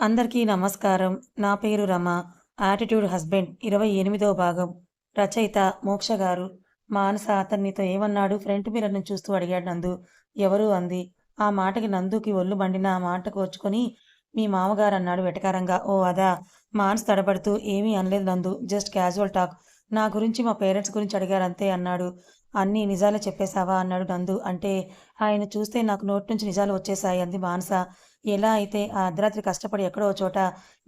అందరికీ నమస్కారం. నా పేరు రమ. యాటిట్యూడ్ హస్బెండ్ ఇరవై ఎనిమిదో భాగం. రచయిత మోక్ష గారు. మానస అతన్నితో ఏమన్నాడు? ఫ్రంట్ మిర్రర్ చూస్తూ అడిగాడు నందు. ఎవరు? అంది. ఆ మాటకి నందుకి ఒళ్ళు బండిన ఆ మాట కోర్చుకొని మీ మామగారు అన్నాడు వెటకారంగా. ఓ అదా. మానస తడబడుతూ ఏమీ అనలేదు నందు. జస్ట్ క్యాజువల్ టాక్ నా గురించి మా పేరెంట్స్ గురించి అడిగారంతే అన్నాడు. అన్నీ నిజాలే చెప్పేశావా? అన్నాడు నందు. అంటే ఆయన చూస్తే నాకు నోటి నుంచి నిజాలు వచ్చేసాయి అంది మానస. ఎలా అయితే ఆ అర్ధరాత్రి కష్టపడి ఎక్కడో చోట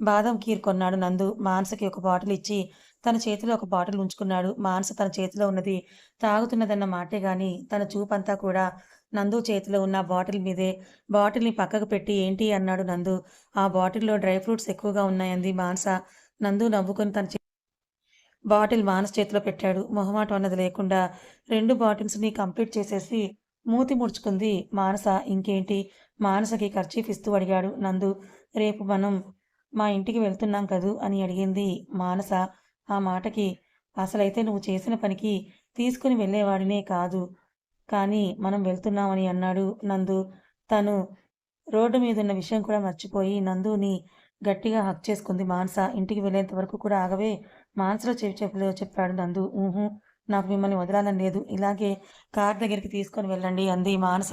బాదం కీర్ కొన్నాడు నందు. మానసకి ఒక బాటిల్ ఇచ్చి తన చేతిలో ఒక బాటిల్ ఉంచుకున్నాడు. మానస తన చేతిలో ఉన్నది తాగుతున్నదన్న మాటే గాని తన చూపంతా కూడా నందు చేతిలో ఉన్న బాటిల్ మీదే. బాటిల్ని పక్కకు పెట్టి ఏంటి? అన్నాడు నందు. ఆ బాటిల్లో డ్రై ఫ్రూట్స్ ఎక్కువగా ఉన్నాయంది మానస. నందు నవ్వుకొని తన బాటిల్ మానస్ చేతిలో పెట్టాడు. మొహమాటం అన్నది లేకుండా రెండు బాటిల్స్ని కంప్లీట్ చేసేసి మూతి ముడుచుకుంది మానస. ఇంకేంటి? మానసకి ఖర్చీఫ్ ఇస్తూ అడిగాడు. నందు రేపు మనం మా ఇంటికి వెళ్తున్నాం కదూ అని అడిగింది మానస. ఆ మాటకి అసలైతే నువ్వు చేసిన పనికి తీసుకుని వెళ్ళేవాడినే కాదు. కానీ మనం వెళ్తున్నామని అన్నాడు నందు. తను రోడ్డు మీద ఉన్న విషయం కూడా మర్చిపోయి నందుని గట్టిగా హక్ చేసుకుంది మానస. ఇంటికి వెళ్ళేంత వరకు కూడా ఆగవే మానసలో చెప్పి చెప్పలే చెప్పాడు నందు. ఊహు నాకు మిమ్మల్ని వదలాలని లేదు. ఇలాగే కార్ దగ్గరికి తీసుకొని వెళ్ళండి అంది మానస.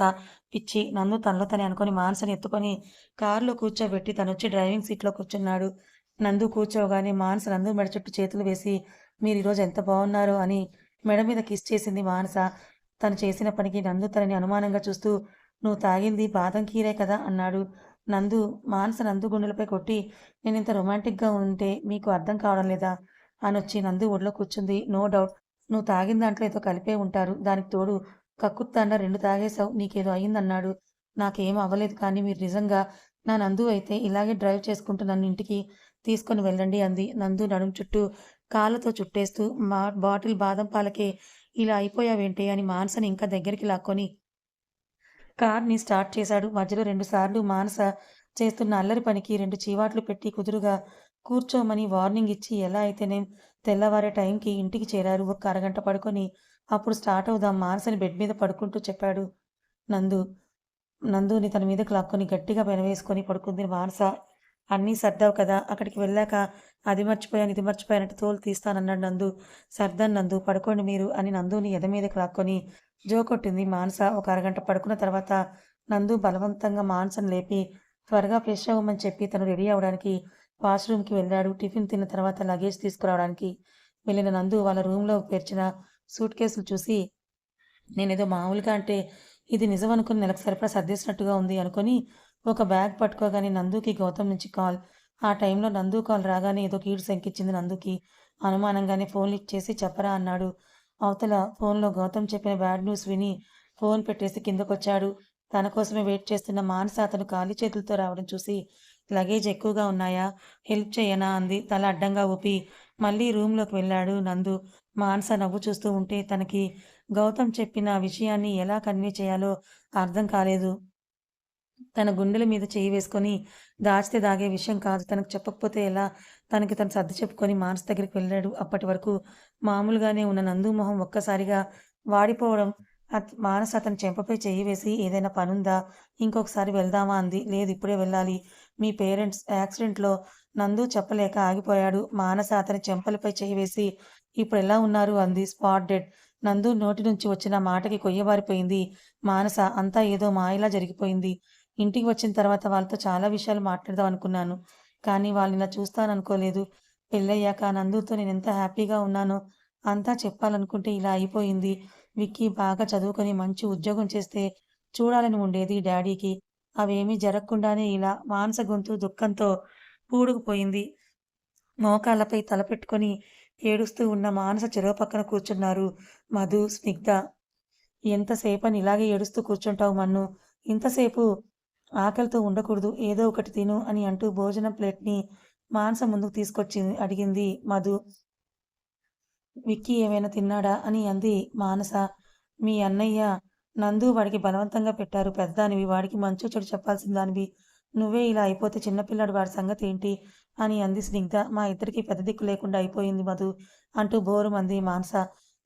పిచ్చి నందు తనలో తనే అనుకొని మానసని ఎత్తుకొని కారులో కూర్చోబెట్టి తను వచ్చి డ్రైవింగ్ సీట్లో కూర్చున్నాడు. నందు కూర్చోగానే మానస నందు మెడ చుట్టూ చేతులు వేసి మీరు ఈరోజు ఎంత బాగున్నారో అని మెడ మీద కిస్ చేసింది మానస. తను చేసిన పనికి నందు తనని అనుమానంగా చూస్తూ నువ్వు తాగింది బాదం కీరే కదా అన్నాడు. నందు మానస నందు గుండెలపై కొట్టి నేను ఇంత రొమాంటిక్గా ఉంటే మీకు అర్థం కావడం లేదా? అని వచ్చి నందు ఒడిలో కూర్చుంది. No doubt. నువ్వు తాగిన దాంట్లో ఏదో కలిపే ఉంటారు. దానికి తోడు కక్కుత్తాండ రెండు తాగేశావు. నీకేదో అయిందన్నాడు నాకేం అవ్వలేదు కానీ మీరు నిజంగా నా నందు అయితే ఇలాగే డ్రైవ్ చేసుకుంటూ నన్ను ఇంటికి తీసుకొని వెళ్ళండి అంది. నందు నడుము చుట్టూ కాళ్ళతో చుట్టేస్తూ మా బాటిల్ బాదం పాలకే ఇలా అయిపోయావేంటి అని మానసని ఇంకా దగ్గరికి లాక్కొని కార్ని స్టార్ట్ చేశాడు. మధ్యలో రెండుసార్లు మానస చేస్తున్న అల్లరి పనికి రెండు చీవాట్లు పెట్టి కుదురుగా కూర్చోమని వార్నింగ్ ఇచ్చి ఎలా అయితేనే తెల్లవారే టైంకి ఇంటికి చేరారు. ఒక అరగంట పడుకొని అప్పుడు స్టార్ట్ అవుదాం. మానసని బెడ్ మీద పడుకుంటూ చెప్పాడు నందు. నందుని తన మీద క్లాక్కుని గట్టిగా పెనవేసుకొని పడుకుంది మానస. అన్నీ సర్దావు కదా అక్కడికి వెళ్ళాక అది మర్చిపోయాను ఇది మర్చిపోయానంటే తోలు తీస్తానన్నాడు నందు. సర్దాన్ నందు పడుకోండి మీరు అని నందుని ఎద మీద లాక్కొని జో కొట్టింది మానస. ఒక అరగంట పడుకున్న తర్వాత నందు బలవంతంగా మానసను లేపి త్వరగా ఫ్రెష్ అవ్వమని చెప్పి తను రెడీ అవ్వడానికి వాష్రూమ్కి వెళ్ళాడు. టిఫిన్ తిన్న తర్వాత లగేజ్ తీసుకురావడానికి వెళ్ళిన నందు వాళ్ళ రూమ్లో పేర్చిన సూట్ కేసులు చూసి నేనేదో మామూలుగా అంటే ఇది నిజం అనుకుని నెలకు సరిపడా సర్దేసినట్టుగా ఉంది అనుకొని ఒక బ్యాగ్ పట్టుకోగానే నందుకి గౌతమ్ నుంచి కాల్. ఆ టైంలో నందు కాల్ రాగానే ఏదో కీడు శంకించింది నందుకి. అనుమానంగానే ఫోన్ లిఫ్ట్ చేసి చెప్పరా అన్నాడు. అవతల ఫోన్లో గౌతమ్ చెప్పిన బ్యాడ్ న్యూస్ విని ఫోన్ పెట్టేసి కిందకొచ్చాడు. తన కోసమే వెయిట్ చేస్తున్న మానస అతను ఖాళీ చేతులతో రావడం చూసి లగేజ్ ఎక్కువగా ఉన్నాయా? హెల్ప్ చేయనా? అంది. తల అడ్డంగా ఊపి. మళ్ళీ రూమ్లోకి వెళ్ళాడు నందు. మానస నవ్వు చూస్తూ ఉంటే తనకి గౌతమ్ చెప్పిన విషయాన్ని ఎలా కన్వే చేయాలో అర్థం కాలేదు. తన గుండెల మీద చేయి వేసుకొని దాచితే దాగే విషయం కాదు. తనకు చెప్పకపోతే ఎలా? తనకి తను సర్ది చెప్పుకొని మానస దగ్గరికి వెళ్ళాడు. అప్పటి వరకు మామూలుగానే ఉన్న నందు మొహం ఒక్కసారిగా వాడిపోవడం మానస అతని చెంపపై చేయి వేసి ఏదైనా పనుందా? ఇంకొకసారి వెళ్దామా? అంది. లేదు ఇప్పుడే వెళ్ళాలి. మీ పేరెంట్స్ యాక్సిడెంట్లో నందు చెప్పలేక ఆగిపోయాడు. మానస అతని చెంపలపై చేయివేసి ఇప్పుడు ఎలా ఉన్నారు? అంది స్పాట్ డెడ్ నందు నోటి నుంచి వచ్చిన మాటకి కొయ్యబారిపోయింది. మానస అంతా ఏదో మాయలా జరిగిపోయింది. ఇంటికి వచ్చిన తర్వాత వాళ్ళతో చాలా విషయాలు మాట్లాడదాం అనుకున్నాను. కానీ వాళ్ళని ఇలా చూస్తాననుకోలేదు. పెళ్ళయ్యాక నందుతో నేను ఎంత హ్యాపీగా ఉన్నానో అంతా చెప్పాలనుకుంటే ఇలా అయిపోయింది. విక్కీ బాగా చదువుకొని మంచి ఉద్యోగం చేస్తే చూడాలని ఉండేది డాడీకి. అవేమీ జరగకుండానే ఇలా మానస గొంతు దుఃఖంతో పూడుకుపోయింది. మోకాళ్ళపై తలపెట్టుకొని ఏడుస్తూ ఉన్న మానస చెరువు పక్కన కూర్చున్నారు మధు స్నిగ్ధ. ఎంతసేపని ఇలాగే ఏడుస్తూ కూర్చుంటావు మన్ను? ఇంతసేపు ఆకలితో ఉండకూడదు ఏదో ఒకటి తిను అని అంటూ భోజనం ప్లేట్ని మానస ముందుకు తీసుకొచ్చి అడిగింది మధు. విక్కీ ఏమైనా తిన్నాడా? అని అంది మానస. మీ అన్నయ్య నందు వాడికి బలవంతంగా పెట్టారు. పెద్దదానివి. వాడికి మంచో చెడు చెప్పాల్సిన దానివి నువ్వే ఇలా అయిపోతే చిన్నపిల్లాడు వాడి సంగతి ఏంటి? అని అంది స్నిగ్ధ. మా ఇద్దరికి పెద్ద దిక్కు లేకుండా అయిపోయింది మధు అంటూ బోరు మంది మానస.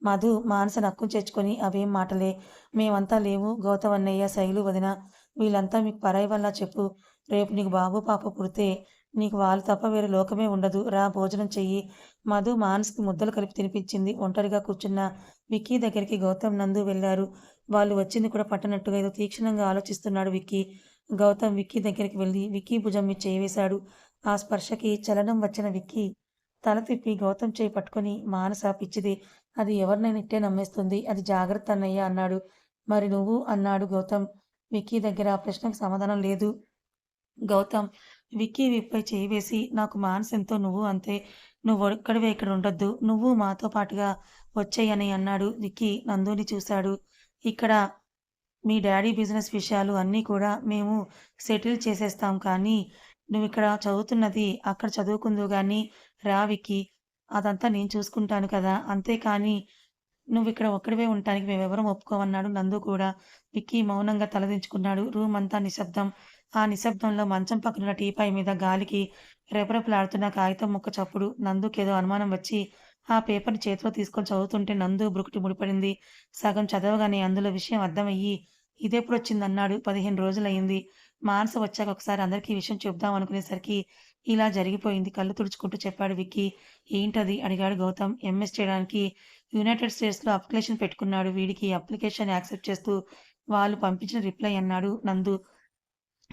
మధు మానస నక్కు చేర్చుకొని అవేం మాటలే. మేమంతా లేవు. గౌతమ్ అన్నయ్య శైలు వదిన. వీళ్ళంతా మీకు పరాయి వల్ల చెప్పు. రేపు నీకు బాబు పాప పుడితే నీకు వాళ్ళు తప్ప వేరే లోకమే ఉండదు. రా భోజనం చెయ్యి. మధు మానస్కి ముద్దలు కలిపి తినిపించింది. ఒంటరిగా కూర్చున్న విక్కీ దగ్గరికి గౌతమ్ నందు వెళ్ళారు. వాళ్ళు వచ్చింది కూడా పట్టనట్టుగా ఏదో తీక్షణంగా ఆలోచిస్తున్నాడు విక్కీ. గౌతమ్ విక్కీ దగ్గరికి వెళ్ళి విక్కీ భుజం మీద చేయివేశాడు ఆ స్పర్శకి చలనం వచ్చిన విక్కీ తల తిప్పి గౌతమ్ చేయి పట్టుకొని మానస పిచ్చిది అది ఎవరినైనా ఇట్టే నమ్మేస్తుంది అది జాగ్రత్త అన్నయ్య అన్నాడు. మరి నువ్వు? అన్నాడు గౌతమ్. విక్కీ దగ్గర ఆ ప్రశ్నకు సమాధానం లేదు. గౌతమ్ విక్కీ విప్పై చేయి వేసి నాకు మానస ఎంతో నువ్వు అంతే. నువ్వు ఒక్కడివే ఇక్కడ ఉండొద్దు. నువ్వు మాతో పాటుగా వచ్చేయని అన్నాడు విక్కీ నందుని చూశాడు. ఇక్కడ మీ డాడీ బిజినెస్ విషయాలు అన్నీ కూడా మేము సెటిల్ చేసేస్తాం. కానీ నువ్వు ఇక్కడ చదువుతున్నది అక్కడ చదువుకుందు కానీ రా అదంతా నేను చూసుకుంటాను కదా. అంతేకాని నువ్వు ఇక్కడ ఒక్కడివే ఉండటానికి మేమెవరం ఒప్పుకోమన్నాడు. నందు కూడా విక్కీ మౌనంగా తలదించుకున్నాడు రూమ్ అంతా నిశ్శబ్దం. ఆ నిశ్శబ్దంలో మంచం పక్కనున్న టీపాయ్ మీద గాలికి రెపరెపలాడుతున్న కాగితం ముక్క చప్పుడు. నందుకేదో అనుమానం వచ్చి ఆ పేపర్ని చేతిలో తీసుకొని చదువుతుంటే నందు బ్రుకుటి ముడిపడింది. సగం చదవగానే అందులో విషయం అర్థమయ్యి ఇదెప్పుడు వచ్చిందన్నాడు పదిహేను రోజులయ్యింది. మానస వచ్చాక ఒకసారి అందరికీ విషయం చెప్దాం అనుకునేసరికి ఇలా జరిగిపోయింది. కళ్ళు తుడుచుకుంటూ చెప్పాడు విక్కీ. ఏంటది? అడిగాడు గౌతమ్. ఎంఎస్ చేయడానికి యునైటెడ్ స్టేట్స్లో అప్లికేషన్ పెట్టుకున్నాడు. వీడికి అప్లికేషన్ యాక్సెప్ట్ చేస్తూ వాళ్ళు పంపించిన రిప్లై అన్నాడు నందు.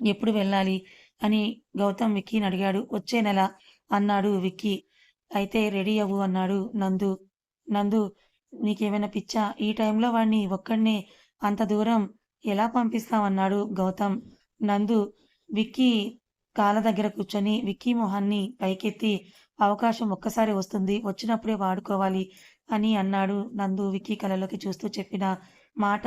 ఎప్పుడు వెళ్ళాలి? అని గౌతమ్ విక్కీని అడిగాడు. వచ్చే నెల అన్నాడు విక్కీ. అయితే రెడీ అవ్వు అన్నాడు నందు. నందు నీకేమైనా పిచ్చా? ఈ టైంలో వాడిని ఒక్కడినే అంత దూరం ఎలా పంపిస్తామన్నాడు గౌతమ్. నందు విక్కీ కాళ్ళ దగ్గర కూర్చొని విక్కీ మొహాన్ని పైకెత్తి అవకాశం ఒక్కసారి వస్తుంది వచ్చినప్పుడే వాడుకోవాలి అని అన్నాడు నందు విక్కీ కళలోకి చూస్తూ చెప్పిన మాట.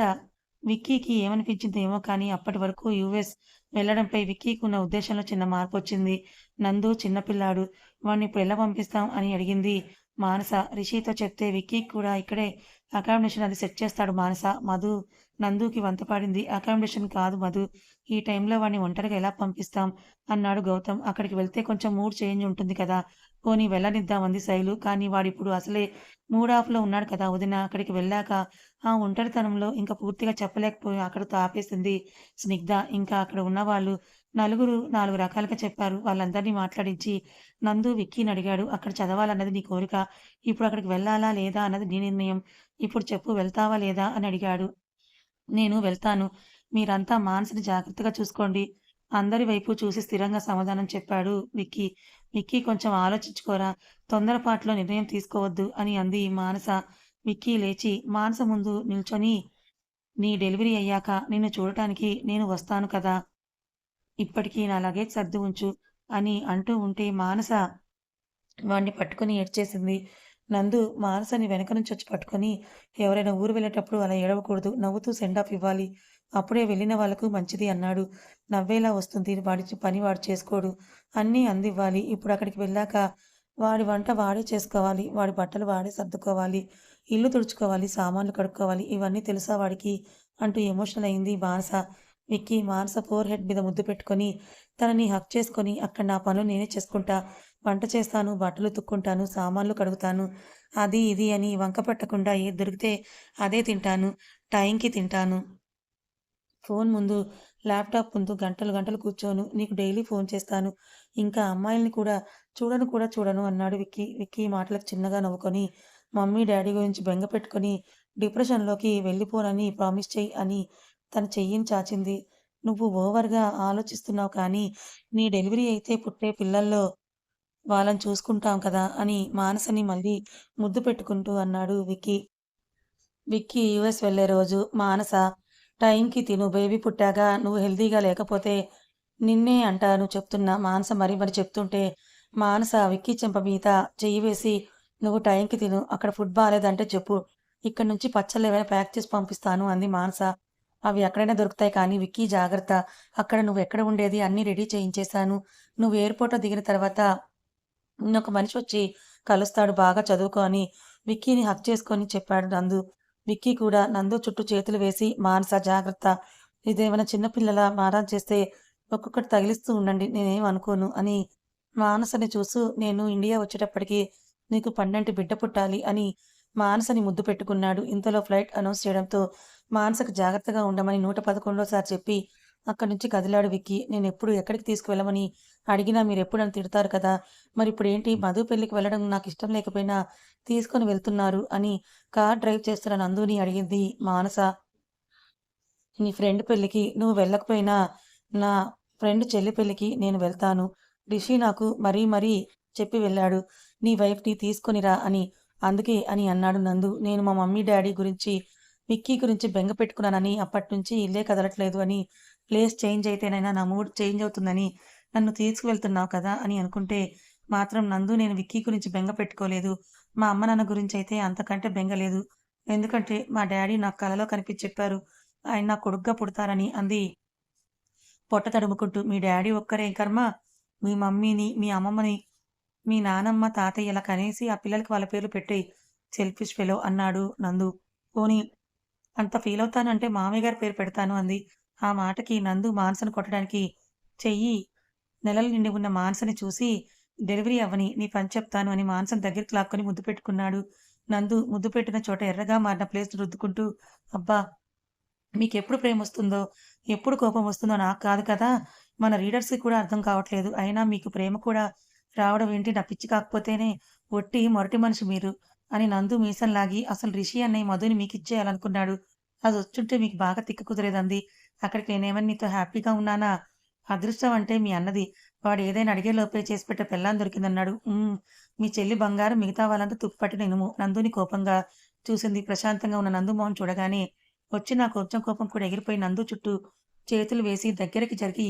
విక్కీకి ఏమనిపించిందో ఏమో కానీ అప్పటి వరకు యుఎస్ వెళ్ళడంపై విక్కీకి ఉన్న ఉద్దేశంలో చిన్న మార్పు వచ్చింది నందు చిన్నపిల్లాడు వాడిని ఇప్పుడు ఎలా పంపిస్తాం అని అడిగింది మానస. రిషితో చెప్తే విక్కీకి కూడా ఇక్కడే అకామిడేషన్ అది సెట్ చేస్తాడు మానస. మధు నందుకి వంతపాడింది అకామిడేషన్ కాదు మధు. ఈ టైంలో వాడిని ఒంటరిగా ఎలా పంపిస్తాం అన్నాడు గౌతమ్. అక్కడికి వెళ్తే కొంచెం మూడ్ చేంజ్ ఉంటుంది కదా. పోనీ వెళ్ళనిద్దామంది శైలు. కానీ వాడిప్పుడు అసలే మూడ్ ఆఫ్లో ఉన్నాడు కదా వదిన. అక్కడికి వెళ్ళాక ఆ ఒంటరితనంలో ఇంకా పూర్తిగా చెప్పలేకపోయి అక్కడతో ఆపేసింది స్నిగ్ధ. ఇంకా అక్కడ ఉన్నవాళ్ళు నలుగురు నాలుగు రకాలుగా చెప్పారు. వాళ్ళందరినీ మాట్లాడించి నందు విక్కీని అడిగాడు. అక్కడ చదవాలన్నది నీ కోరిక. ఇప్పుడు అక్కడికి వెళ్ళాలా లేదా అన్నది నీ నిర్ణయం. ఇప్పుడు చెప్పు వెళ్తావా లేదా అని అడిగాడు. నేను వెళ్తాను. మీరంతా మానసిని జాగ్రత్తగా చూసుకోండి. అందరి వైపు చూసి స్థిరంగా సమాధానం చెప్పాడు విక్కీ. విక్కీ కొంచెం ఆలోచించుకోరా. తొందరపాటులో నిర్ణయం తీసుకోవద్దు అని అంది మానస. విక్కీ లేచి మానస ముందు నిల్చొని నీ డెలివరీ అయ్యాక నిన్ను చూడటానికి నేను వస్తాను కదా. ఇప్పటికీ నా లగేజ్ సర్ది ఉంచు అని అంటూ ఉంటే మానస వాణ్ణి పట్టుకుని ఏడ్చేసింది. నందు మానసని వెనక నుంచి వచ్చి పట్టుకొని ఎవరైనా ఊరు వెళ్ళేటప్పుడు అలా ఏడవకూడదు నవ్వుతూ సెండ్ ఆఫ్ ఇవ్వాలి. అప్పుడే వెళ్ళిన వాళ్ళకు మంచిది అన్నాడు. నవ్వేలా వస్తుంది వాడి పని వాడు చేసుకోడు. అన్నీ అందివ్వాలి. ఇప్పుడు అక్కడికి వెళ్ళాక వాడి వంట వాడే చేసుకోవాలి. వాడి బట్టలు వాడే సర్దుకోవాలి. ఇల్లు తుడుచుకోవాలి. సామాన్లు కడుక్కోవాలి. ఇవన్నీ తెలుసా వాడికి? అంటూ ఎమోషనల్ అయింది మానస. విక్కీ మానస ఫోర్ హెడ్ మీద ముద్దు పెట్టుకొని తనని హక్ చేసుకొని అక్కడ నా పనులు నేనే చేసుకుంటా. వంట చేస్తాను బట్టలు తుక్కుంటాను సామాన్లు కడుగుతాను. అది ఇది అని వంక పెట్టకుండా ఏది దొరికితే అదే తింటాను టైంకి తింటాను. ఫోన్ ముందు ల్యాప్టాప్ ముందు గంటలు గంటలు కూర్చోను. నీకు డైలీ ఫోన్ చేస్తాను. ఇంకా అమ్మాయిల్ని కూడా చూడను కూడా చూడను అన్నాడు విక్కీ. విక్కీ మాటలకు చిన్నగా నవ్వుకొని మమ్మీ డాడీ గురించి బెంగ పెట్టుకొని డిప్రెషన్లోకి వెళ్ళిపోనని ప్రామిస్ చెయ్యి అని తన చెయ్యిని చాచింది. నువ్వు ఓవర్గా ఆలోచిస్తున్నావు కానీ నీ డెలివరీ అయితే పుట్టే పిల్లల్లో వాళ్ళని చూసుకుంటాం కదా అని మానసని మళ్ళీ ముద్దు పెట్టుకుంటూ అన్నాడు విక్కీ. విక్కీ యుఎస్ వెళ్ళే రోజు మానస టైంకి తిను. బేబీ పుట్టాక నువ్వు హెల్తీగా లేకపోతే నిన్నే అంటాను చెప్తున్నా మానస మరి మరి చెప్తుంటే మానస విక్కీ చెంప మీద చెయ్యి వేసి నువ్వు టైంకి తిను. అక్కడ ఫుడ్ బాగాలేదంటే చెప్పు. ఇక్కడ నుంచి పచ్చళ్ళు ఏమైనా ప్యాక్ చేసి పంపిస్తాను అంది మానస. అవి ఎక్కడైనా దొరుకుతాయి కానీ విక్కీ జాగ్రత్త. అక్కడ నువ్వు ఎక్కడ ఉండేది అన్నీ రెడీ చేయించేశాను. నువ్వు ఎయిర్పోర్ట్లో దిగిన తర్వాత ఒక మనిషి వచ్చి కలుస్తాడు బాగా చదువుకో అని విక్కీని హక్ చేసుకొని చెప్పాడు నందు. విక్కీ కూడా నందు చుట్టూ చేతులు వేసి మానస జాగ్రత్త. ఇదేమైనా చిన్నపిల్లల మారం చేస్తే ఒక్కొక్కటి తగిలిస్తూ ఉండండి. నేనేం అనుకోను అని మానసని చూస్తూ నేను ఇండియా వచ్చేటప్పటికి నీకు పన్నెండు బిడ్డ పుట్టాలి అని మానసని ముద్దు పెట్టుకున్నాడు ఇంతలో ఫ్లైట్ అనౌన్స్ చేయడంతో మానసకు జాగ్రత్తగా ఉండమని నూట పదకొండోసారి చెప్పి అక్కడి నుంచి కదిలాడు విక్కి నేను ఎప్పుడు ఎక్కడికి తీసుకువెళ్ళమని అడిగినా మీరెప్పుడు నన్ను తిడతారు కదా! మరి ఇప్పుడేంటి మధు పెళ్ళికి వెళ్ళడం నాకు ఇష్టం లేకపోయినా తీసుకొని వెళ్తున్నారు అని కార్ డ్రైవ్ చేస్తున్న నందుని అడిగింది మానస. నీ ఫ్రెండ్ పెళ్ళికి నువ్వు వెళ్ళకపోయినా నా ఫ్రెండ్ చెల్లి పెళ్ళికి నేను వెళ్తాను. రిషి నాకు మరీ మరీ చెప్పి వెళ్ళాడు. నీ వైఫ్‌ని తీసుకొనిరా అని. అందుకే అని అన్నాడు నందు. నేను మా మమ్మీ డాడీ గురించి, విక్కీ గురించి బెంగ పెట్టుకున్నానని అప్పట్నుంచి ఇల్లే కదలట్లేదు అని, ప్లేస్ చేంజ్ అయితేనైనా నా మూడ్ చేంజ్ అవుతుందని నన్ను తీసుకువెళ్తున్నావు కదా అని అనుకుంటే మాత్రం నందు నేను విక్కీ గురించి బెంగ పెట్టుకోలేదు. మా అమ్మ నాన్న గురించి అయితే అంతకంటే బెంగ లేదు. ఎందుకంటే మా డాడీ నా కలలో కనిపించి చెప్పారు. ఆయన నా కొడుగ్గా పుడతారని అంది పొట్ట తడుముకుంటూ. మీ డాడీ ఒక్కరే కర్మ! మీ మమ్మీని, మీ అమ్మమ్మని, మీ నానమ్మ, తాతయ్యలా కనేసి ఆ పిల్లలకి వాళ్ళ పేర్లు పెట్టి సెల్ఫిష్ ఫెలో అన్నాడు నందు. పోనీ అంత ఫీల్ అవుతానంటే మామయ్య గారి పేరు పెడతాను అంది. ఆ మాటకి నందు మాన్సను కొట్టడానికి చెయ్యి నెలలు నిండి ఉన్న మాన్సని చూసి డెలివరీ అవ్వని నీ పని చెప్తాను అని మాన్సన్ దగ్గరికి లాక్కొని ముద్దు పెట్టుకున్నాడు. నందు ముద్దు పెట్టిన చోట ఎర్రగా మారిన ప్లేస్ రుద్దుకుంటూ అబ్బా! మీకెప్పుడు ప్రేమొస్తుందో, ఎప్పుడు కోపం వస్తుందో నాకు కాదు కదా! మన రీడర్స్‌కి కూడా అర్థం కావట్లేదు. అయినా మీకు ప్రేమ కూడా రావడం ఏంటి నా పిచ్చి కాకపోతేనే ఒట్టి మొరటి మనిషి మీరు అని నందు మీసం లాగి అసలు రిషి అన్నయ్య మధుని మీకు ఇచ్చేయాలనుకున్నాడు అది వచ్చుంటే మీకు బాగా తిక్క కుదిరేదంది. అక్కడికి నేనేమైనా నీతో హ్యాపీగా ఉన్నానా? అదృష్టం అంటే మీ అన్నది. వాడు ఏదైనా అడిగే లోపే చేసి పెట్టే పెళ్ళాన్ని దొరికిందన్నాడు. మీ చెల్లి బంగారం మిగతా వాళ్ళంతా తుప్పుపట్టిన ఇనుము. నందుని కోపంగా చూసింది. ప్రశాంతంగా ఉన్న నందు మొహం చూడగానే వచ్చి నా కొంచెం కోపం కూడా ఎగిరిపోయి నందు చుట్టూ చేతులు వేసి దగ్గరికి జరిగి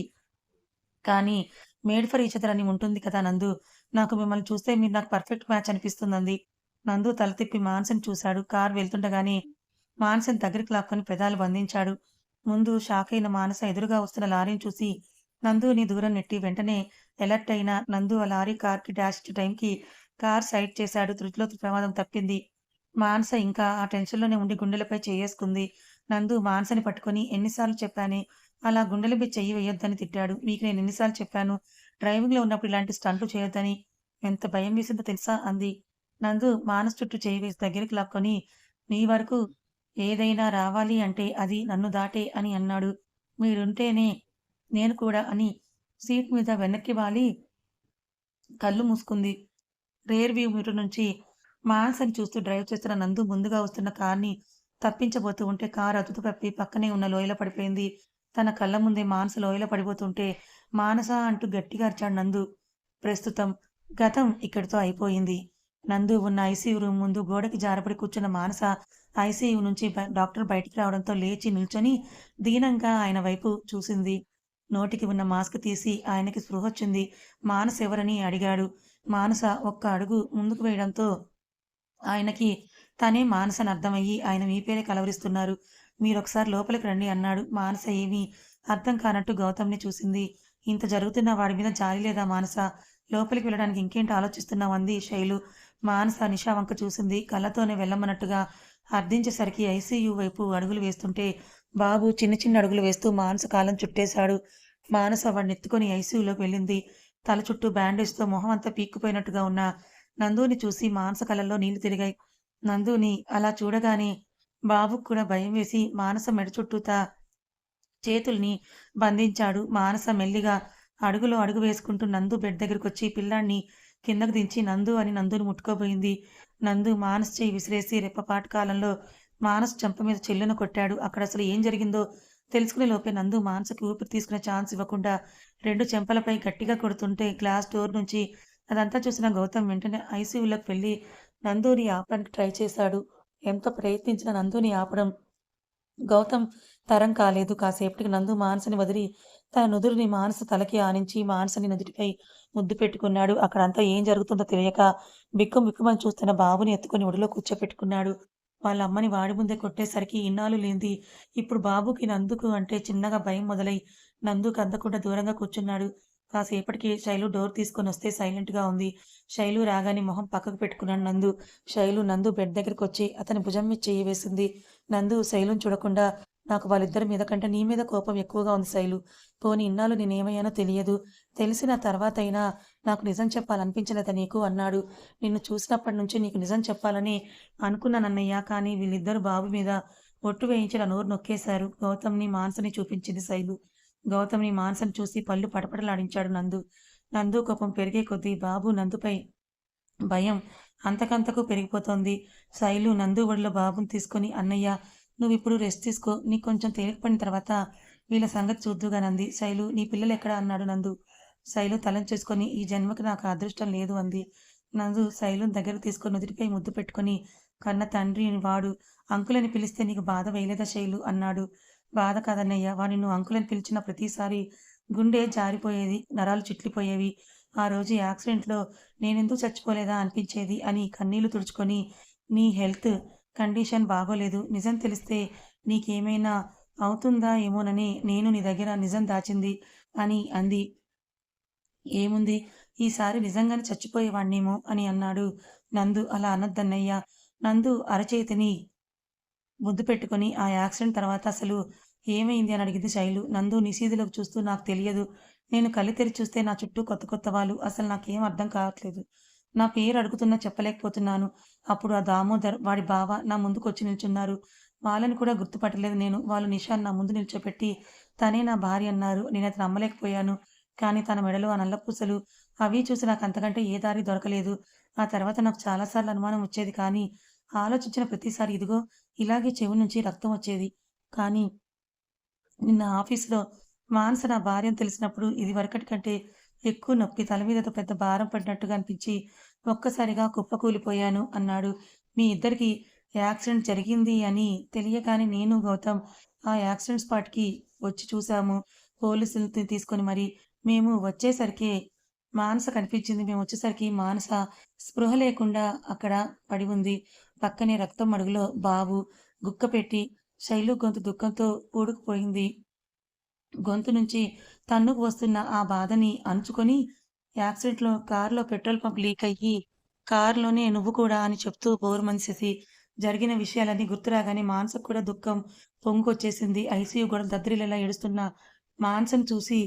కానీ మేడ్ ఫర్ ఈచ్ అదర్ అని ఉంటుంది కదా నందు. నాకు మిమ్మల్ని చూస్తే మీరు నాకు పర్ఫెక్ట్ మ్యాచ్ అనిపిస్తుందంది. నందు తల తిప్పి మాన్సన్ చూశాడు. కార్ వెళ్తుండగానే మాన్సన్ దగ్గరికి లాక్కొని పెదాలు బంధించాడు. ముందు షాక్ అయిన మానస ఎదురుగా వస్తున్న లారీని చూసి నందుని దూరం నెట్టి వెంటనే ఎలర్ట్ అయిన నందు ఆ లారీ కార్‌కి డాష్ టైంకి కార్ సైడ్ చేశాడు. త్రుటిలో ప్రమాదం తప్పింది. మానస ఇంకా ఆ టెన్షన్‌లోనే ఉండి గుండెలపై చేసుకుంది నందు మానసని పట్టుకొని ఎన్నిసార్లు చెప్పానే అలా గుండెలపై చెయ్యి వేయొద్దని తిట్టాడు. మీకు నేను ఎన్నిసార్లు చెప్పాను డ్రైవింగ్‌లో ఉన్నప్పుడు ఇలాంటి స్టంట్లు చేయొద్దని. ఎంత భయం వేసిందో తెలుసా అంది. నందు మానస్ చుట్టూ చేయి వేసి దగ్గరికి లాక్కొని నీ వరకు ఏదైనా రావాలి అంటే అది నన్ను దాటే అని అన్నాడు. మీరుంటేనే నేను కూడా అని సీట్ మీద వెనక్కి వాలి కళ్ళు మూసుకుంది. రేర్ వ్యూ మీటర్ నుంచి మానసని చూస్తూ డ్రైవ్ చేస్తున్న నందు ముందుగా వస్తున్న కార్‌ని తప్పించబోతూ ఉంటే కారు అతుతు తప్పి పక్కనే ఉన్న లోయలో పడిపోయింది. తన కళ్ళ ముందే మానస లోయలో పడిపోతుంటే మానస అంటూ గట్టిగా అరిచాడు నందు. ప్రస్తుతం గతం ఇక్కడితో అయిపోయింది. నందు ఉన్న ఐసీయూ రూమ్ ముందు గోడకి జారపడి కూర్చున్న మానస ఐసీయూ నుంచి బ డాక్టర్ బయటికి రావడంతో లేచి నిల్చొని దీనంగా ఆయన వైపు చూసింది. నోటికి ఉన్న మాస్క్ తీసి ఆయనకి స్పృహొచ్చింది. మానస ఎవరని అడిగాడు. మానస ఒక్క అడుగు ముందుకు వేయడంతో ఆయనకి తనే మానసని అర్థమయ్యి ఆయన మీ పేరే కలవరిస్తున్నారు. మీరొకసారి లోపలికి రండి అన్నాడు. మానస ఏమీ అర్థం కానట్టు గౌతమ్‌ని చూసింది. ఇంత జరుగుతున్న వాడి మీద జాలి లేదా మానస? లోపలికి వెళ్ళడానికి ఇంకేంటి ఆలోచిస్తున్నావు అంది శైలు. మానస నిషా వంక చూసింది. కళ్ళతోనే వెళ్ళమన్నట్టుగా అర్థించేసరికి ఐసీయూ వైపు అడుగులు వేస్తుంటే బాబు చిన్న చిన్న అడుగులు వేస్తూ మానస కాలం చుట్టేశాడు. మానస వాడిని ఎత్తుకొని ఐసీయూలోకి వెళ్ళింది. తల చుట్టూ బ్యాండేజ్‌తో మొహం అంతా పీక్కుపోయినట్టుగా ఉన్న నందుని చూసి మానస కళ్ళల్లో నీళ్ళు తిరిగాయి. నందుని అలా చూడగానే బాబుకు కూడా భయం వేసి మానస మెడ చుట్టూతా చేతుల్ని బంధించాడు. మానస మెల్లిగా అడుగులో అడుగు వేసుకుంటూ నందు బెడ్ దగ్గరికి వచ్చి పిల్లాన్ని కిందకు దించి నందు అని నందుని ముట్టుకోబోయింది. నందు మానస్ చేయి విసిరేసి రెప్పపాటు కాలంలో మానస్ చెంప మీద చెల్లును కొట్టాడు. అక్కడ అసలు ఏం జరిగిందో తెలుసుకునే లోపే నందు మానసకి ఊపిరి తీసుకునే ఛాన్స్ ఇవ్వకుండా రెండు చెంపలపై గట్టిగా కొడుతుంటే గ్లాస్ డోర్ నుంచి అదంతా చూసిన గౌతమ్ వెంటనే ఐసీయూలోకి వెళ్ళి నందుని ఆపడానికి ట్రై చేశాడు. ఎంతో ప్రయత్నించిన నందుని ఆపడం గౌతమ్ తరం కాలేదు. కాసేపటికి నందు మానసని వదిలి తన నుదురుని మానస తలకి ఆనించి మానసని నుదుటిపై ముద్దు పెట్టుకున్నాడు. అక్కడంతా ఏం జరుగుతుందో తెలియక బిక్కుం బిక్కుమని చూస్తున్న బాబుని ఎత్తుకొని ఒడిలో కూర్చోపెట్టుకున్నాడు. వాళ్ళ అమ్మని వాడి ముందే కొట్టేసరికి ఇన్నాళ్ళు లేనిది ఇప్పుడు బాబుకి నందుకు అంటే చిన్నగా భయం మొదలై నందుకు అందకుండా దూరంగా కూర్చున్నాడు. కాసేపటికి శైలు డోర్ తీసుకొనొస్తే సైలెంట్‌గా ఉంది. శైలు రాగానే మొహం పక్కకు పెట్టుకున్నాడు నందు. శైలు నందు బెడ్ దగ్గరికి వచ్చి అతని భుజం మీద చెయ్యి వేసింది. నందు శైలుని చూడకుండా నాకు వాళ్ళిద్దరి మీద కంటే నీ మీద కోపం ఎక్కువగా ఉంది శైలు. పోని ఇన్నాళ్ళు నేనేమయ్యానో తెలియదు. తెలిసిన తర్వాతైనా నాకు నిజం చెప్పాలనిపించలేదా నీకు అన్నాడు. నిన్ను చూసినప్పటి నుంచి నీకు నిజం చెప్పాలని అనుకున్నానన్నయ్య. కానీ వీళ్ళిద్దరూ బాబు మీద ఒట్టు వేయించిన నోరు నొక్కేశారు. గౌతమ్‌ని, మానసని చూపించింది శైలు. గౌతమ్ని మానసను చూసి పళ్ళు పటపటలాడించాడు నందు. నందు కోపం పెరిగే కొద్దీ బాబు నందుపై భయం అంతకంతకు పెరిగిపోతోంది. శైలు నందు ఒడిలో బాబుని తీసుకొని అన్నయ్య నువ్వు ఇప్పుడు రెస్ట్ తీసుకో నీకు కొంచెం తేలికపడిన తర్వాత వీళ్ళ సంగతి చూద్దుగానంది శైలు నీ పిల్లలు ఎక్కడ? అన్నాడు నందు. శైలు తలం చేసుకొని ఈ జన్మకి నాకు అదృష్టం లేదు అంది. నందు శైలుని దగ్గర తీసుకొని నుదిటిపై ముద్దు పెట్టుకొని కన్న తండ్రి వాడు అంకులని పిలిస్తే నీకు బాధ వేయలేదా శైలు? అన్నాడు. బాధ కాదన్నయ్య. వాడిని నువ్వు అంకులని పిలిచిన ప్రతిసారి గుండె జారిపోయేది నరాలు చిట్లిపోయేవి. ఆ రోజు యాక్సిడెంట్లో నేనెందుకు చచ్చిపోలేదా అనిపించేది అని కన్నీళ్ళు తుడుచుకొని నీ హెల్త్ కండిషన్ బాగోలేదు నిజం తెలిస్తే నీకేమైనా అవుతుందా ఏమోనని నేను నీ దగ్గర నిజం దాచింది అని అంది. ఏముంది? ఈసారి నిజంగానే చచ్చిపోయేవాణ్ణేమో అని అన్నాడు నందు. అలా అనొద్దన్నయ్య. నందు అరచేతిని ముద్దు పెట్టుకొని ఆ యాక్సిడెంట్ తర్వాత అసలు ఏమైంది అని అడిగింది శైలు. నందు నిశీధిలోకి చూస్తూ నాకు తెలియదు. నేను కళ్ళు తెరిచి చూస్తే నా చుట్టూ కొత్త కొత్త వాళ్ళు. అసలు నాకేం అర్థం కావట్లేదు. నా పేరు అడుగుతున్నా చెప్పలేకపోతున్నాను. అప్పుడు ఆ దామోదర్ వాడి బావ నా ముందుకు వచ్చి నిల్చున్నారు. వాళ్ళని కూడా గుర్తుపట్టలేదు నేను. వాళ్ళు నిషాన్ నా ముందు నిల్చోపెట్టి తనే నా భార్య అన్నారు. నేను అతను నమ్మలేకపోయాను. కానీ తన మెడలో ఆ నల్లపూసలు అవి చూసి నాకు అంతకంటే ఏ దారి దొరకలేదు. ఆ తర్వాత నాకు చాలాసార్లు అనుమానం వచ్చేది కానీ ఆలోచించిన ప్రతిసారి ఇదిగో ఇలాగే చెవి నుంచి రక్తం వచ్చేది. కానీ నిన్న ఆఫీసులో మానస నా భార్యను తెలిసినప్పుడు ఇది వరకటి కంటే ఎక్కువ నొప్పి. తల మీద పెద్ద భారం పడినట్టుగా అనిపించి ఒక్కసారిగా కుప్పకూలిపోయాను అన్నాడు. మీ ఇద్దరికి యాక్సిడెంట్ జరిగింది అని తెలియగానే నేను గౌతమ్ ఆ యాక్సిడెంట్ స్పాట్కి వచ్చి చూసాము పోలీసులను తీసుకొని మరి మేము వచ్చేసరికి మానస కనిపించింది. మేము వచ్చేసరికి మానస స్పృహ లేకుండా అక్కడ పడి ఉంది. పక్కనే రక్తం అడుగులో బాబు గుక్క పెట్టి శైలు గొంతు దుఃఖంతో ఊడుకుపోయింది. గొంతు నుంచి తన్నుకు వస్తున్న ఆ బాధని అంచుకొని యాక్సిడెంట్లో కారులో పెట్రోల్ పంప్ లీక్ అయ్యి కారులోనే నువ్వు కూడా అని చెప్తూ బోరు మనిషి జరిగిన విషయాలన్నీ గుర్తురాగానే మానసకు కూడా దుఃఖం పొంగుకొచ్చేసింది. ఐసీయూ కూడా దద్రిలలా ఏడుస్తున్న మానసను చూసి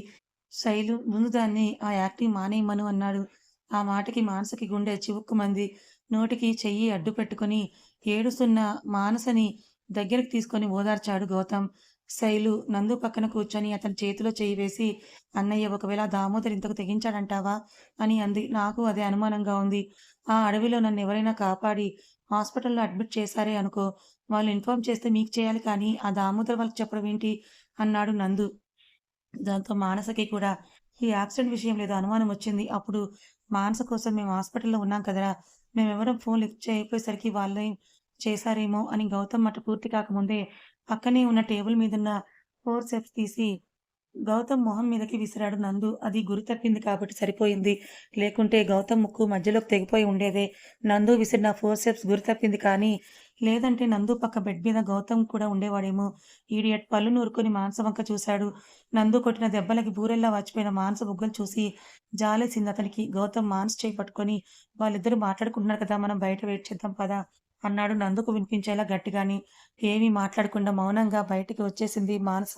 శైలు ముందు దాన్ని ఆ యాక్టింగ్ మానేయమను అన్నాడు. ఆ మాటకి మానసకి గుండె చివుక్కుమంది. నోటికి చెయ్యి అడ్డు పెట్టుకుని ఏడుస్తున్న మానసని దగ్గరికి తీసుకొని ఓదార్చాడు గౌతమ్. శైలు నందు పక్కన కూర్చొని అతని చేతిలో చేయి వేసి అన్నయ్య ఒకవేళ దామోదర్ ఇంతకు తెగించాడంటావా? అని అంది. నాకు అదే అనుమానంగా ఉంది. ఆ అడవిలో నన్ను ఎవరైనా కాపాడి హాస్పిటల్లో అడ్మిట్ చేశారే అనుకో. వాళ్ళు ఇన్ఫార్మ్ చేస్తే మీకు చేయాలి కానీ ఆ దామోదర్ వాళ్ళకి చెప్పడం ఏంటి? అన్నాడు నందు. దాంతో మానసకి కూడా ఈ యాక్సిడెంట్ విషయం లేదో అనుమానం వచ్చింది. అప్పుడు మానస కోసం మేము హాస్పిటల్లో ఉన్నాం కదరా. మేమెవరం ఫోన్ లిఫ్ట్ చేయకపోయేసరికి వాళ్ళే చేశారేమో అని గౌతమ్ మాట పూర్తి కాకముందే పక్కనే ఉన్న టేబుల్ మీదున్న ఫోర్ సెప్స్ తీసి గౌతమ్ మొహం మీదకి విసిరాడు నందు. అది గురి తప్పింది కాబట్టి సరిపోయింది. లేకుంటే గౌతమ్ ముక్కు మధ్యలోకి తెగిపోయి ఉండేదే. నందు విసిరిన ఫోర్ సెప్స్ గురి తప్పింది కానీ లేదంటే నందు పక్క బెడ్ మీద గౌతమ్ కూడా ఉండేవాడేమో. ఈడియట్ పళ్ళు నూరుకొని మాంస వంక చూశాడు. నందు కొట్టిన దెబ్బలకి బూరెల్లా వచ్చిపోయిన మాంస బుగ్గలు చూసి జాలేసింది అతనికి. గౌతమ్ మాన్స్ చేయి పట్టుకొని వాళ్ళిద్దరూ మాట్లాడుకుంటున్నారు కదా మనం బయట వెయిట్ చేద్దాం పదా అన్నాడు నందుకు వినిపించేలా గట్టిగాని. ఏమీ మాట్లాడకుండా మౌనంగా బయటికి వచ్చేసింది మానస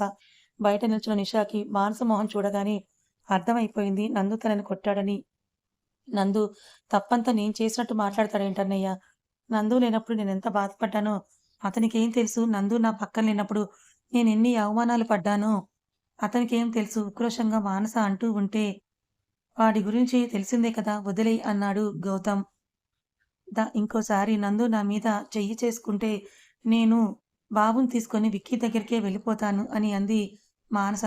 బయట నిల్చున్న నిషాకి మానస మొహం చూడగానే అర్థమైపోయింది నందు తనని కొట్టాడని. నందు తప్పంతా నేను చేసినట్టు మాట్లాడతాడేంటన్నయ్యా? నందు లేనప్పుడు నేను ఎంత బాధపడ్డానో? అతనికి ఏం తెలుసు? నందు నా పక్కన లేనప్పుడు నేను ఎన్ని అవమానాలు పడ్డానో? అతనికి ఏం తెలుసు? ఉక్రోషంగా మానస అంటూ ఉంటే వాడి గురించి తెలిసిందే కదా? వదిలే అన్నాడు గౌతమ్. దా ఇంకోసారి నందు నా మీద చెయ్యి చేసుకుంటే నేను బాబుని తీసుకొని విక్కీ దగ్గరికే వెళ్ళిపోతాను అని అంది మానస.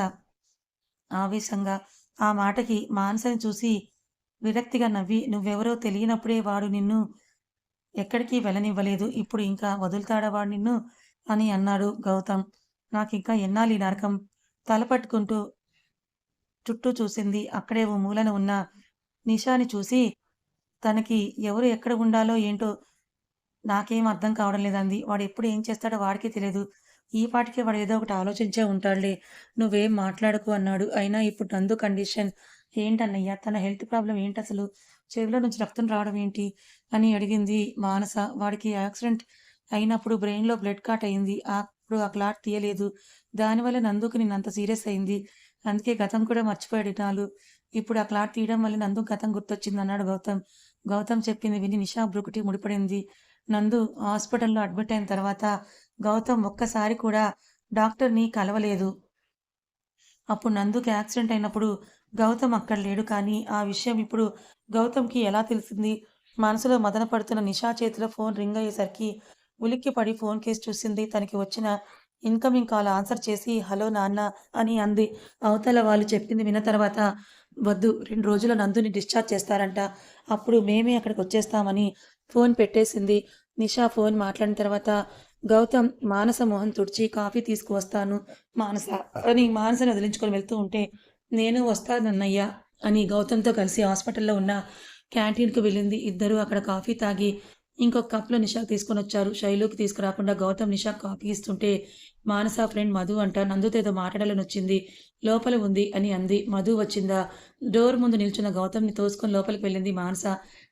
ఆవేశంగా ఆ మాటకి మానసని చూసి విరక్తిగా నవ్వి నువ్వెవరో తెలియనప్పుడే వాడు నిన్ను ఎక్కడికి వెళ్ళనివ్వలేదు. ఇప్పుడు ఇంకా వదులుతాడా వాడు నిన్ను? అని అన్నాడు గౌతమ్. నాకింకా ఎన్నాలి నరకం? తలపట్టుకుంటూ చుట్టూ చూసింది. అక్కడే ఓ మూలన ఉన్న నిషాని చూసి తనకి ఎవరు ఎక్కడ ఉండాలో ఏంటో నాకేం అర్థం కావడం లేదంది. వాడు ఎప్పుడు ఏం చేస్తాడో వాడికి తెలియదు. ఈ పాటికి వాడు ఏదో ఒకటి ఆలోచించే ఉంటాడులే. నువ్వేం మాట్లాడకు అన్నాడు. అయినా ఇప్పుడు నందు కండిషన్ ఏంటన్నయ్యా? తన హెల్త్ ప్రాబ్లం ఏంటి అసలు చెవిలో నుంచి రక్తం రావడం ఏంటి? అని అడిగింది మానస. వాడికి యాక్సిడెంట్ అయినప్పుడు బ్రెయిన్లో బ్లడ్ కాట్ అయింది. అప్పుడు ఆ క్లాట్ తీయలేదు. దానివల్ల నందుకు నేను అంత సీరియస్ అయింది. అందుకే గతం కూడా మర్చిపోయాడు నాలు. ఇప్పుడు ఆ క్లాట్ తీయడం వల్ల నందు గతం గుర్తొచ్చింది అన్నాడు గౌతమ్. గౌతమ్ చెప్పింది విని నిషా బ్రుకుటి ముడిపడింది. నందు హాస్పిటల్లో అడ్మిట్ అయిన తర్వాత గౌతమ్ ఒక్కసారి కూడా డాక్టర్ని కలవలేదు. అప్పుడు నందుకి యాక్సిడెంట్ అయినప్పుడు గౌతమ్ అక్కడ లేడు కానీ ఆ విషయం ఇప్పుడు గౌతమ్కి ఎలా తెలిసింది? మనసులో మదన పడుతున్న నిషా చేతిలో ఫోన్ రింగ్ అయ్యేసరికి ఉలిక్కి పడి ఫోన్ కేసు చూసింది. తనకి వచ్చిన ఇన్కమింగ్ కాల్ ఆన్సర్ చేసి హలో నాన్న అని అంది. అవతల వాళ్ళు చెప్పింది విన్న తర్వాత వద్దు రెండు రోజుల నందుని డిశ్చార్జ్ చేస్తారంట. అప్పుడు మేమే అక్కడికి వచ్చేస్తామని ఫోన్ పెట్టేసింది. నిషా ఫోన్ మాట్లాడిన తర్వాత గౌతమ్ మానస మోహన్ తుడిచి కాఫీ తీసుకువస్తాను మానస. అని మానసని వదిలించుకొని వెళ్తూ ఉంటే నేను వస్తానన్నయ్య అని గౌతమ్తో కలిసి హాస్పిటల్లో ఉన్న క్యాంటీన్కి వెళ్ళింది. ఇద్దరు అక్కడ కాఫీ తాగి ఇంకొక కప్లో నిషాక్ తీసుకొని వచ్చారు శైలుకి తీసుకురాకుండా గౌతమ్ నిషాక్ కాఫీ ఇస్తుంటే మానస ఫ్రెండ్ మధు అంట. నందుతో ఏదో మాట్లాడాలని వచ్చింది లోపల ఉంది అని అంది. మధు వచ్చిందా? డోర్ ముందు నిల్చున్న గౌతమ్ని తోసుకొని లోపలికి వెళ్ళింది మానస.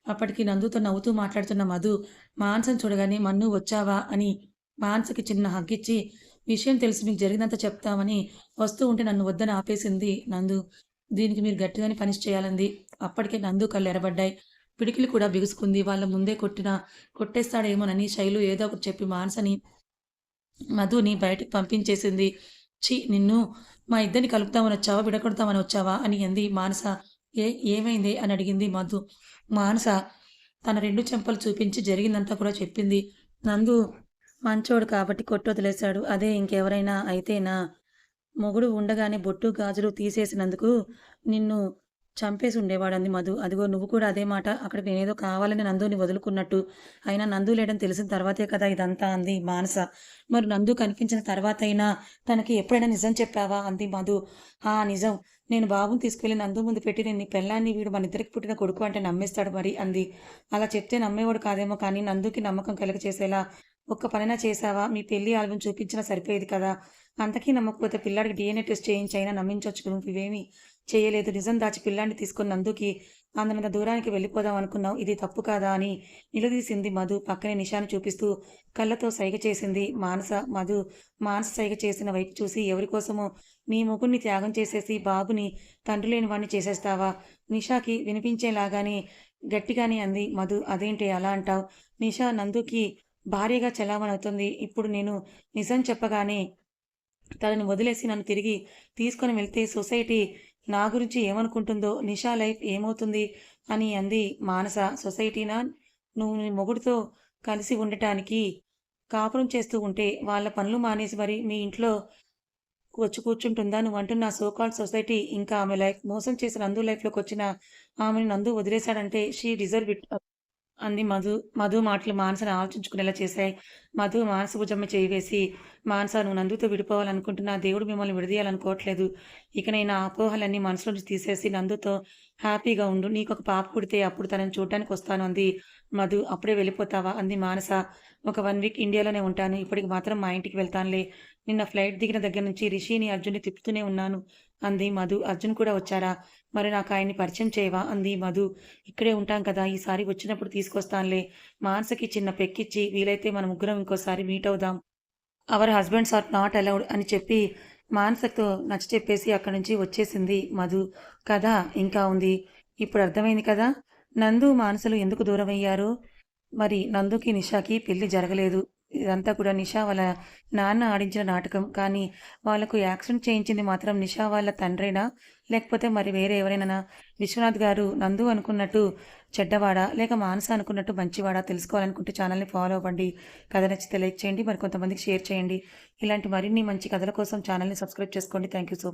అప్పటికి నందుతో నవ్వుతూ మాట్లాడుతున్న మధు మానసం చూడగానే మన్ను వచ్చావా? అని మానసకి చిన్న హగ్గిచ్చి విషయం తెలిసి మీకు జరిగినంత చెప్తామని వస్తూ ఉంటే నన్ను వద్దని ఆపేసింది నందు. దీనికి మీరు గట్టిగానే పనిష్ చేయాలంది. అప్పటికే నందు కళ్ళు ఎరబడ్డాయి. పిడికిలు కూడా బిగుసుకుంది. వాళ్ళ ముందే కొట్టిన కొట్టేస్తాడేమోనని శైలు ఏదో ఒకటి చెప్పి మానసని మధుని బయటకు పంపించేసింది. ఛీ నిన్ను మా ఇద్దరిని కలుపుతామని వచ్చావా? విడగొడతామని వచ్చావా? అని అంది మానస. ఏ ఏమైంది? అని అడిగింది మధు. మానస తన రెండు చెంపలు చూపించి జరిగిందంతా కూడా చెప్పింది. నందు మంచోడు కాబట్టి కొట్టొదిలేశాడు. అదే ఇంకెవరైనా అయితేనా మొగుడు ఉండగానే బొట్టు గాజులు తీసేసినందుకు నిన్ను చంపేసి ఉండేవాడు అంది మధు. అదిగో నువ్వు కూడా అదే మాట. అక్కడికి నేనేదో కావాలని నందుని వదులుకున్నట్టు. అయినా నందు లేడని తెలిసిన తర్వాతే కదా ఇదంతా అంది మానస. మరి నందు కనిపించిన తర్వాత అయినా తనకి ఎప్పుడైనా నిజం చెప్పావా? అంది మధు. ఆ నిజం. నేను బాబుని తీసుకెళ్ళి నందు ముందు పెట్టి నేను నీ పెళ్ళాన్ని వీడు మన ఇద్దరికి పుట్టిన కొడుకు అంటే నమ్మేస్తాడు మరి అంది. అలా చెప్తే నమ్మేవాడు కాదేమో కానీ నందుకి నమ్మకం కలగ చేసేలా ఒక్క పనైనా చేసావా మీ పెళ్ళి ఆల్బం చూపించినా సరిపోయేది కదా. అంతకీ నమ్మకపోతే పిల్లాడికి డిఎన్ఏ టెస్ట్ చేయించి అయినా నమ్మించవచ్చు నువ్వు ఇవేమీ చేయలేదు. నిజం దాచి పిల్లాన్ని తీసుకుని నందుకి అందంత దూరానికి వెళ్ళిపోదాం అనుకున్నావు. ఇది తప్పు కాదా అని నిలదీసింది మధు. పక్కనే నిషాను చూపిస్తూ కళ్ళతో సైగ చేసింది మానస. మధు మానస సైగ చేసిన వైపు చూసి ఎవరి కోసమో మీ ముగ్గురిని త్యాగం చేసేసి బాబుని తండ్రి లేని వాడిని చేసేస్తావా? నిషాకి వినిపించేలాగానే గట్టిగానే అంది మధు. అదేంటి అలా అంటావు? నిషా నందుకి భార్యగా చలామణవుతుంది ఇప్పుడు నేను నిజం చెప్పగానే తనని వదిలేసి నన్ను తిరిగి తీసుకొని వెళ్తే సొసైటీ నా గురించి ఏమనుకుంటుందో నిషా లైఫ్ ఏమవుతుంది అని అంది మానస. సొసైటీనా? నువ్వు నీ మొగుడితో కలిసి ఉండటానికి కాపురం చేస్తూ ఉంటే వాళ్ళ పనులు మానేసి మరి మీ ఇంట్లో వచ్చి కూర్చుంటుందా? నువ్వు అంటున్న సోకాల్ సొసైటీ ఇంకా ఆమె లైఫ్ మోసం చేసిన నందు లైఫ్లోకి వచ్చిన ఆమెను నందు వదిలేశాడంటే షీ డిజర్వ్ ఇట్ అంది మధు. మధు మాటలు మానసను ఆలోచించుకునేలా చేశాయి. మధు మానస భుజమ్మ చేయివేసి మానస నువ్వు నందుతో విడిపోవాలనుకుంటున్నా దేవుడు మిమ్మల్ని విడదీయాలనుకోవట్లేదు. ఇక నేను ఆ అపోహలన్నీ మనసులో నుంచి తీసేసి నందుతో హ్యాపీగా ఉండు నీకు ఒక పాప పుడితే అప్పుడు తనని చూడటానికి వస్తాను అంది. మధు అప్పుడే వెళ్ళిపోతావా? అంది మానస. ఒక వన్ వీక్ ఇండియాలోనే ఉంటాను. ఇప్పటికి మాత్రం మా ఇంటికి వెళ్తానులే. నిన్న ఫ్లైట్ దిగిన దగ్గర నుంచి రిషిని అర్జున్ని తిప్పుతూనే ఉన్నాను. అంది మధు. అర్జున్ కూడా వచ్చారా? మరి నాకు ఆయన్ని పరిచయం చేయవా? అంది మధు. ఇక్కడే ఉంటాం కదా ఈసారి వచ్చినప్పుడు తీసుకొస్తానులే. మానసకి చిన్న పెక్కిచ్చి వీలైతే మన ముగ్గురం ఇంకోసారి మీట్ అవుదాం. Our husbands are not allowed అని చెప్పి మానసతో నచ్చ చెప్పేసి అక్కడి నుంచి వచ్చేసింది మధు. కదా ఇంకా ఉంది. ఇప్పుడు అర్థమైంది కదా నందు మానసలు ఎందుకు దూరం అయ్యారు మరి నందుకి నిషాకి పెళ్ళి జరగలేదు. ఇదంతా కూడా నిషా వాళ్ళ నాన్న ఆడించిన నాటకం. కానీ వాళ్ళకు యాక్సిడెంట్ చేయించింది మాత్రం నిషా వాళ్ళ తండ్రేనా? లేకపోతే మరి వేరే ఎవరైనా? విశ్వనాథ్ గారు నందు అనుకున్నట్టు చెడ్డవాడా? లేక మానస అనుకున్నట్టు మంచివాడా? తెలుసుకోవాలనుకుంటే ఛానల్ని ఫాలో అవ్వండి. కథ నచ్చితే లైక్ చేయండి. మరి కొంతమందికి షేర్ చేయండి. ఇలాంటి మరిన్ని మంచి కథల కోసం ఛానల్ని సబ్స్క్రైబ్ చేసుకోండి. Thank you so